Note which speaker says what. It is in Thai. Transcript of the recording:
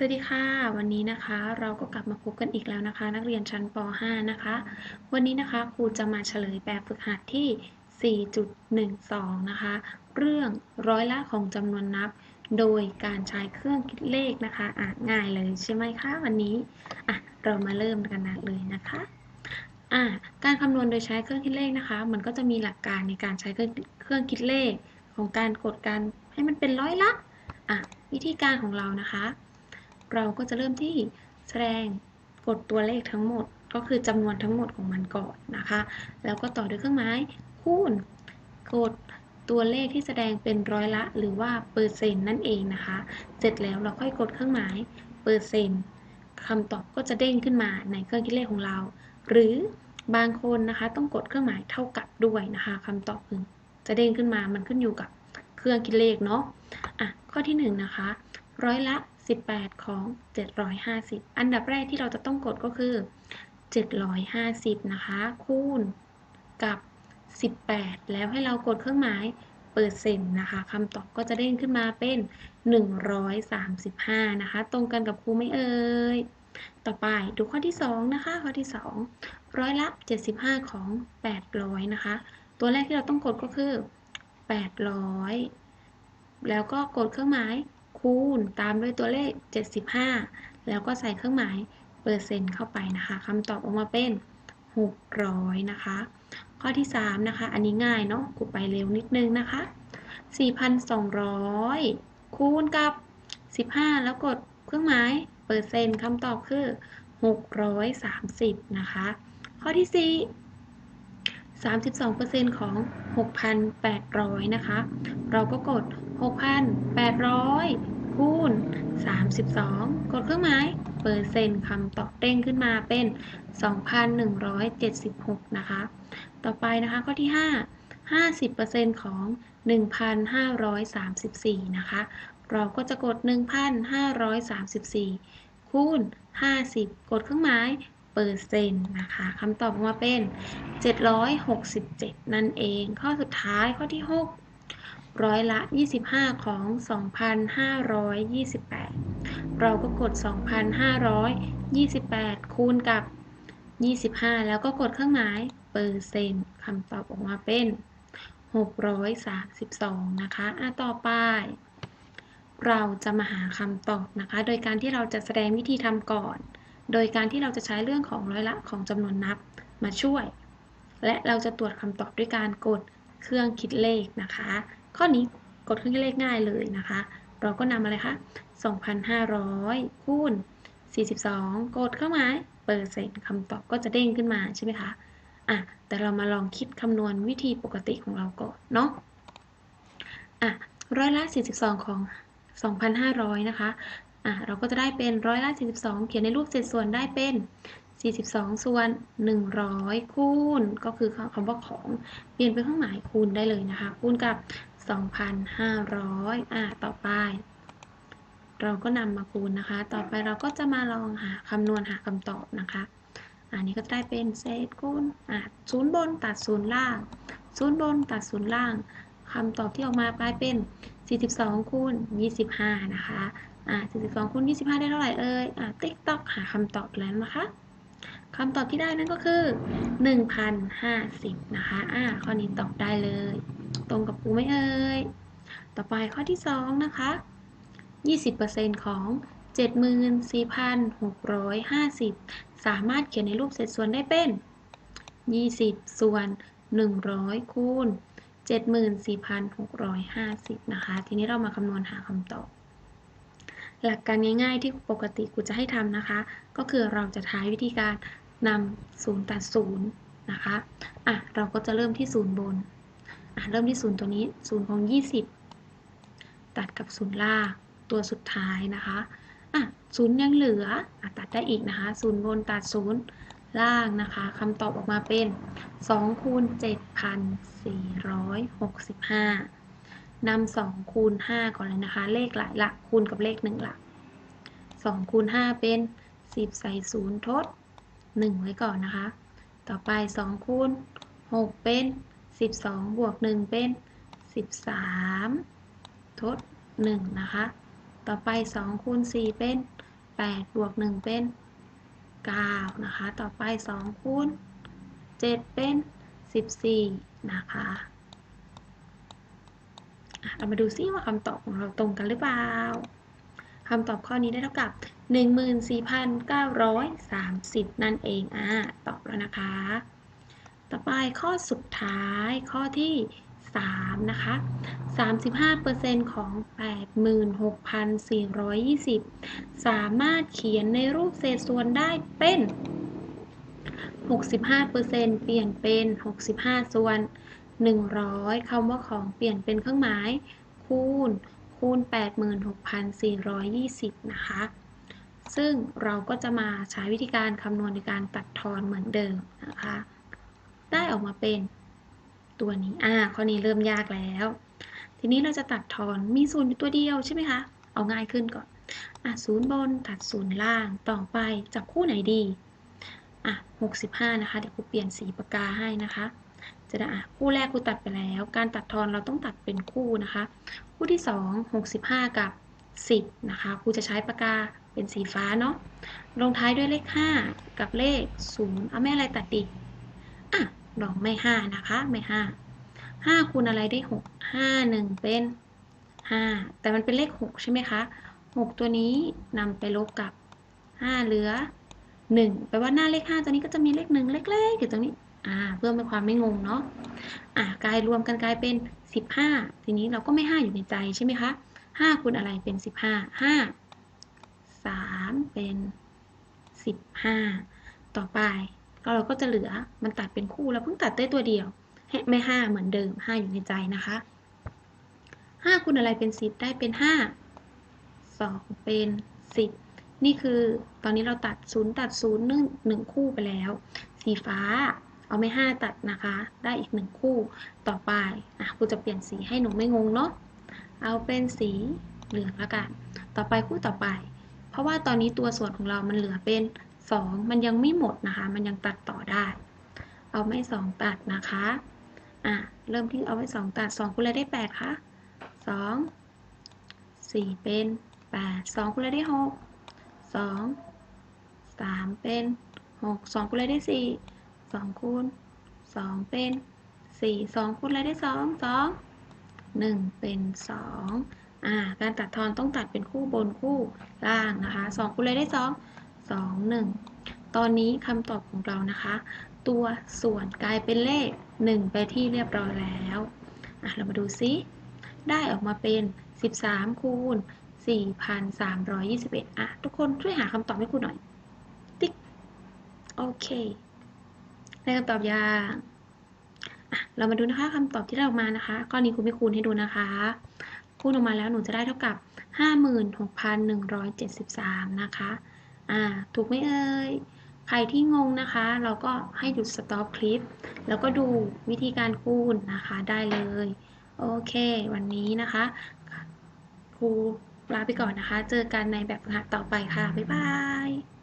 Speaker 1: สวัสดีค่ะ วันนี้นะคะเราก็กลับมาพบกันอีกแล้วนะคะ นักเรียนชั้นป .5 นะคะ วันนี้นะคะครูจะมาเฉลยแบบฝึกหัดที่ 4.12 นะคะ เรื่องร้อยละของจำนวนนับ โดยการใช้เครื่องคิดเลขนะคะอะง่ายเลยใช่ไหมคะวันนี้อะเรามาเริ่มกันเลยนะคะอะการคำนวณโดยใช้เครื่องคิดเลขนะคะ มันก็จะมีหลักการในการใช้เครื่องเครื่องคิดเลขของการกดการให้มันเป็นร้อยละอะวิธีการของเรานะคะ เราก็จะเริ่มที่แสดงกดตัวเลขทั้งหมด ก็คือจำนวนทั้งหมดของมันก่อนนะคะ แล้วก็ต่อด้วยเครื่องหมายคูณกดตัวเลขที่แสดงเป็นร้อยละหรือว่าเปอร์เซ็นต์นั่นเองนะคะ เสร็จแล้วเราค่อยกดเครื่องหมายเปอร์เซ็นต์คำตอบก็จะเด้งขึ้นมาในเครื่องคิดเลขของเรา หรือบางคนนะคะต้องกดเครื่องหมายเท่ากับด้วยนะคะคำตอบจะเด้งขึ้นมามันขึ้นอยู่กับเครื่องคิดเลขเนาะอะข้อที่1นนะคะร้อยละ 18 ของ 750 อันดับแรกที่เราจะต้องกดก็คือ 750 นะคะ คูณกับ 18 แล้วให้เรากดเครื่องหมายเปอร์เซ็นต์นะคะคำตอบก็จะเด้งขึ้นมาเป็น 135 นะคะ ตรงกันกับครูไม่เอ่ย ต่อไปดูข้อที่ 2 นะคะ ข้อที่ 2 ร้อยละ 75 ของ 800 นะคะ ตัวแรกที่เราต้องกดก็คือ 800 แล้วก็กดเครื่องหมาย คูณตามด้วยตัวเลข 75 แล้วก็ใส่เครื่องหมายเปอร์เซ็นต์เข้าไปนะคะคำตอบออกมาเป็น 600 นะคะ ข้อที่ 3 นะคะ อันนี้ง่ายเนาะกูไปเร็วนิดนึงนะคะ 4,200 คูณกับ 15 แล้วกดเครื่องหมายเปอร์เซ็นต์คำตอบคือ 630 นะคะ ข้อที่ 4 32%ของ 6,800 นะคะ เราก็กด 6,800 คูณ 32 กดเครื่องหมายเปอร์เซ็นต์คำตอบเด้งขึ้นมาเป็น 2,176 นะคะ ต่อไปนะคะข้อที่ 5 50%ของ 1,534 นะคะ เราก็จะกด 1,534 คูณ 50 กดเครื่องหมาย ปอร์เซ็นต์นะคะคำตอบออกมาเป็น 767 นั่นเอง ข้อสุดท้ายข้อที่ 6 ร้อยละ 25 ของ 2,528 เราก็กด 2,528 คูณกับ 25 แล้วก็กดเครื่องหมายเปอร์เซ็นต์คำตอบออกมาเป็น 632 นะคะอะต่อไปเราจะมาหาคำตอบนะคะ โดยการที่เราจะแสดงวิธีทำก่อน โดยการที่เราจะใช้เรื่องของร้อยละของจำนวนนับมาช่วย และเราจะตรวจคำตอบด้วยการกดเครื่องคิดเลขนะคะ ข้อนี้กดเครื่องคิดเลขง่ายเลยนะคะ เราก็นำอะไรคะ 2,500 คูณ 42 กดเข้ามาเปอร์เซ็นต์คำตอบก็จะเด้งขึ้นมาใช่ไหมคะอะแต่เรามาลองคิดคำนวณวิธีปกติของเราก่อนเนาะอะร้อยละ 42 ของ 2,500 นะคะ อะเราก็จะได้เป็นร้อยละ42 เขียนในรูปเศษส่วนได้เป็น 42 ส่วน 100 คูณ ก็คือคำว่าของ เปลี่ยนเป็นเครื่องหมายคูณได้เลยนะคะ คูณกับ 2,500 อะต่อไป เราก็นำมาคูณนะคะ ต่อไปเราก็จะมาลองหาคำนวณหาคำตอบนะคะอันนี้ก็ได้เป็นเศษคูณอะศูนย์บนตัดศูนย์ล่างศูนย์บนตัดศูนย์ล่างคำตอบที่ออกมากลายเป็น 42 คูณ 25 นะคะอะ 42คูณ25 ได้เท่าไหร่เอ่ยอะติ๊กต๊อกหาคำตอบแล้วนะคะคำตอบที่ได้นั่นก็คือ 1,050 นะคะ อะข้อนี้ตอบได้เลย ตรงกับครูไหมเอ่ย ต่อไปข้อที่ 2 นะคะ 20%ของ 74,650 สามารถเขียนในรูปเศษส่วนได้เป็น 20 ส่วน 100 คูณ 74,650 นะคะ ทีนี้เรามาคำนวณหาคำตอบ หลักการง่ายๆที่ปกติครูจะให้ทำนะคะ ก็คือเราจะใช้วิธีการนำศูนย์ตัดศูนย์นะคะอะเราก็จะเริ่มที่ศูนย์บนอะเริ่มที่ศูนย์ตัวนี้ศูนย์ของ 20 ตัดกับศูนย์ล่างตัวสุดท้ายนะคะอะศูนย์ยังเหลืออตัดได้อีกนะคะศูนย์บนตัดศูนย์ล่างนะคะคำตอบออกมาเป็น2คูณ7,465 นำ2คูณ5ก่อนเลยนะคะ เลขหลายหลักคูณกับเลข1หลัก2คูณ5เป็น10ใส่0ทด1ไว้ก่อนนะคะ ต่อไป2คูณ6เป็น12บวก1เป็น13ทด1นะคะ ต่อไป2คูณ4เป็น8บวก1เป็น9นะคะ ต่อไป2คูณ7เป็น14นะคะ เรามาดูซิว่าคำตอบของเราตรงกันหรือเปล่าคำตอบข้อนี้ได้เท่ากับ 14,930 นั่นเองอะตอบแล้วนะคะ ต่อไปข้อสุดท้ายข้อที่ 3 นะคะ 35%ของ 86,420 สามารถเขียนในรูปเศษส่วนได้เป็น 65%เปลี่ยนเป็น 65 ส่วน 100 คำว่าของเปลี่ยนเป็นเครื่องหมาย คูณ คูณ 86,420 นะคะ ซึ่งเราก็จะมาใช้วิธีการคำนวณในการตัดทอนเหมือนเดิมนะคะ ได้ออกมาเป็นตัวนี้ อ่า ข้อนี้เริ่มยากแล้ว ทีนี้เราจะตัดทอน มีศูนย์อยู่ตัวเดียวใช่ไหมคะ เอาง่ายขึ้นก่อน อะศูนย์บนตัดศูนย์ล่าง ต่อไปจับคู่ไหนดี อะ 65 นะคะ เดี๋ยวครูเปลี่ยนสีปากกาให้นะคะ จะได้คู่แรกครูตัดไปแล้ว การตัดทอนเราต้องตัดเป็นคู่นะคะ คู่ที่ 2 65 กับ 10 นะคะครูจะใช้ปากกาเป็นสีฟ้าเนาะลงท้ายด้วยเลข 5 กับเลข 0 เอาแม่อะไรตัดดีอะลองไม่5นะคะไม่ 5 5คูณอะไรได้ 6 5 1 เป็น 5 แต่มันเป็นเลข 6 ใช่ไหมคะ 6 ตัวนี้นำไปลบกับ 5 เหลือ 1 แปลว่าหน้าเลข 5 ตัวนี้ก็จะมีเลข 1 เล็กๆอยู่ตรงนี้ อ่าเพื่อเป็นความไม่งงเนาะอ่ากลายรวมกันกลายเป็น 15 ทีนี้เราก็ไม่ 5 อยู่ในใจใช่ไหมคะ5คูณอะไรเป็น 15 5 3 เป็น 15 ต่อไปก็เราก็จะเหลือมันตัดเป็นคู่เราเพิ่งตัดได้ตัวเดียวไม่ 5 เหมือนเดิม 5 อยู่ในใจนะคะ 5คูณอะไรเป็น 10 ได้เป็น 5 2 เป็น 10 นี่คือตอนนี้เราตัด 0 ตัด0 1 1คู่ไปแล้ว สีฟ้า เอาไม่5ตัดนะคะ ได้อีก1คู่ต่อไปอะครูจะเปลี่ยนสีให้หนูไม่งงเนาะเอาเป็นสีเหลืองละกัน ต่อไปคู่ต่อไป เพราะว่าตอนนี้ตัวส่วนของเรามันเหลือเป็น 2 มันยังไม่หมดนะคะ มันยังตัดต่อได้ เอาไม่2ตัดนะคะ อะ เริ่มที่เอาไว้ 2 ตัด 2คูณอะไรได้ 8คะ2 4 เป็น 8 2คูณอะไรได้ 6 2 3 เป็น 6 2คูณอะไรได้ 4 2คูณ2เป็น4 2คูณอะไรได้2 2 1เป็น2อ่าการตัดทอนต้องตัดเป็นคู่บนคู่ล่างนะคะ2คูณอะไรได้2 2 1ตอนนี้คำตอบของเรานะคะ ตัวส่วนกลายเป็นเลข1ไปที่เรียบร้อยแล้วอะเรามาดูซิได้ออกมาเป็น 13 คูณ 4,321 อะ ทุกคนช่วยหาคำตอบให้ครูหน่อย ติ๊ก โอเค ได้คำตอบยังเรามาดูนะคะคำตอบที่ได้ออกมานะคะข้อนี้ครูไม่คูณให้ดูนะคะคูณออกมาแล้วหนูจะได้เท่ากับ 56,173 นะคะ อ่า ถูกไหมเอ่ย ใครที่งงนะคะ เราก็ให้หยุดสต็อปคลิป แล้วก็ดูวิธีการคูณนะคะได้เลย โอเค วันนี้นะคะ ครูลาไปก่อนนะคะ เจอกันในแบบฝึกหัดต่อไปค่ะ บ๊ายบาย